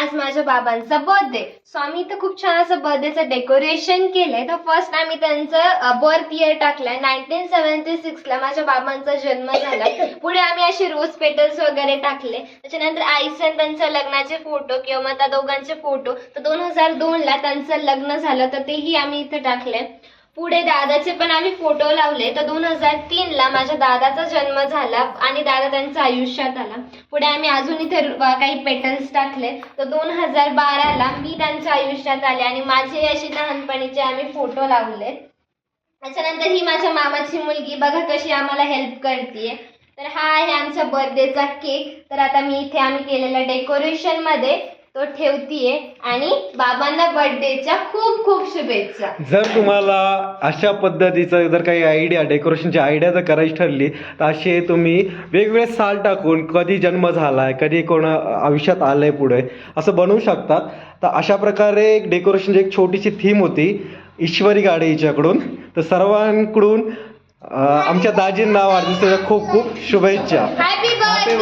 आज माझ्या बाबांचा बर्थडे सो आम्ही इथं खूप छान असं बर्थडेचं डेकोरेशन केलंय. तर फर्स्ट आम्ही त्यांचं बर्थ इयर टाकलंय. नाईन्टीन सेव्हन्टी सिक्सला माझ्या बाबांचा जन्म झाला. पुढे आम्ही असे रोज पेटल्स वगैरे टाकले. त्याच्यानंतर आईचं त्यांचं लग्नाचे फोटो किंवा मग त्या दोघांचे फोटो तर दोन हजार दोनला त्यांचं लग्न झालं तर तेही आम्ही इथं टाकले पुढे दादाचे पण आम्ही फोटो लावले. तर दोन हजार तीन ला माझ्या दादाचा जन्म झाला आणि दादा त्यांचा आयुष्यात आला. पुढे आम्ही अजून इथे काही पेटल्स टाकले. तर दोन हजार बाराला मी त्यांच्या आयुष्यात आले आणि माझे असे लहानपणीचे आम्ही फोटो लावले. त्याच्यानंतर ही माझ्या मामाची मुलगी बघा कशी आम्हाला हेल्प करते तर हा आहे आमच्या बर्थडेचा केक तर आता मी इथे आम्ही केलेल्या डेकोरेशनमध्ये तो ठेवतीये. आणि बाबांना बर्थडेच्या खूप खूप शुभेच्छा. जर तुम्हाला अशा पद्धतीचं जर काही आयडिया डेकोरेशनची आयडिया जर करायची ठरली तर असे तुम्ही वेगवेगळे साल टाकून कधी जन्म झालाय कधी कोण आयुष्यात आलंय पुढे असं बनवू शकतात. तर अशा प्रकारे एक डेकोरेशनची एक छोटीशी थीम होती ईश्वरी गाडे हिच्याकडून. तर सर्वांकडून अं, आमच्या दाजींना वाढदिवसाच्या खूप खूप शुभेच्छा. Happy Happy birthday